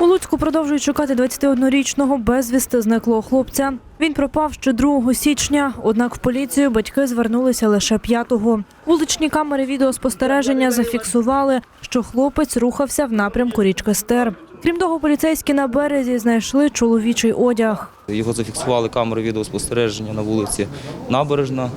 У Луцьку продовжують шукати 21-річного безвісти зниклого хлопця. Він пропав ще 2 січня, однак в поліцію батьки звернулися лише 5-го. Вуличні камери відеоспостереження зафіксували, що хлопець рухався в напрямку річки Стер. Крім того, поліцейські на березі знайшли чоловічий одяг. Його зафіксували камери відеоспостереження на вулиці Набережна.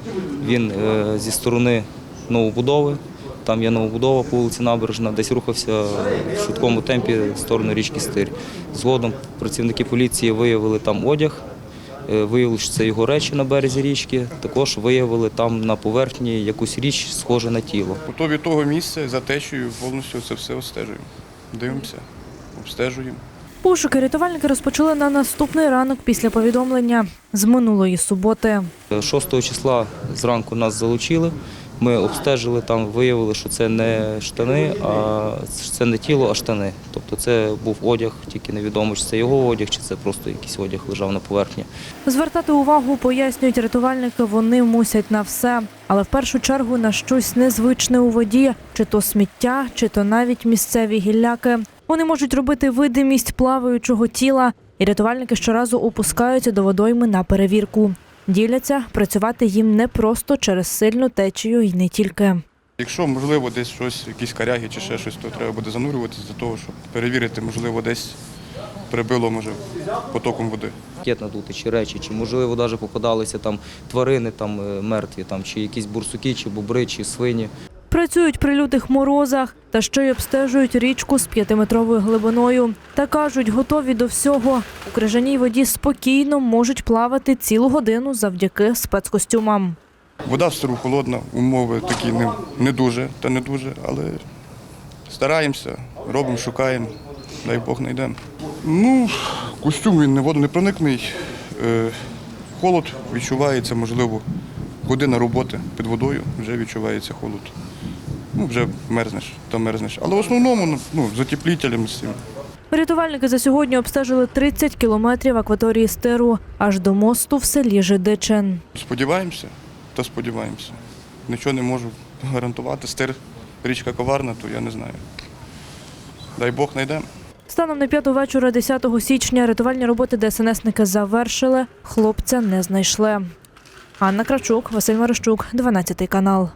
Він е, зі сторони новобудови, там є новобудова по вулиці Набережна, десь рухався в швидкому темпі в сторону річки Стирь. Згодом працівники поліції виявили там одяг, е, виявили, що це його речі на березі річки. Також виявили там на поверхні якусь річ, схожу на тіло. То від того місця за течією повністю це все обстежуємо. Дивимося, обстежуємо. Пошуки рятувальники розпочали на наступний ранок після повідомлення з минулої суботи. 6 числа зранку нас залучили. Ми обстежили там, виявили, що це не штани, а це не тіло, а штани. Тобто це був одяг, тільки невідомо, чи це його одяг, чи це просто якийсь одяг лежав на поверхні. Звертати увагу, пояснюють рятувальники, вони мусять на все, але в першу чергу на щось незвичне у воді, чи то сміття, чи то навіть місцеві гілляки. Вони можуть робити видимість плаваючого тіла, і рятувальники щоразу опускаються до водойми на перевірку. Діляться, працювати їм не просто через сильну течію і не тільки. Якщо, можливо, десь щось, якісь коряги чи ще щось, то треба буде занурюватися для того, щоб перевірити, можливо, десь прибило, може, потоком води. Пакет надути, чи речі, чи можливо навіть попадалися там тварини там е, мертві, там чи якісь бурсуки, чи бобри, чи свині. Працюють при лютих морозах та ще й обстежують річку з п'ятиметровою глибиною. Та кажуть, готові до всього. У крижаній воді спокійно можуть плавати цілу годину завдяки спецкостюмам. Вода в стару холодна, умови такі не, не дуже, та не дуже, але стараємося, робимо, шукаємо, дай Бог знайдемо. Ну, костюм він не водонепроникний, е, холод відчувається, можливо, година роботи під водою, вже відчувається холод. Ну, вже мерзнеш, то мерзнеш. Але в основному ну, з отеплітелем з цим. Рятувальники за сьогодні обстежили 30 кілометрів акваторії стиру аж до мосту в селі Жидичин. Сподіваємося, та сподіваємося. Нічого не можу гарантувати. Стир річка коварна, то я не знаю. Дай Бог знайдемо. Станом на п'яту вечора 10 січня рятувальні роботи ДСНСники завершили. Хлопця не знайшли. Анна Крачук, Василь Марищук, 12 канал.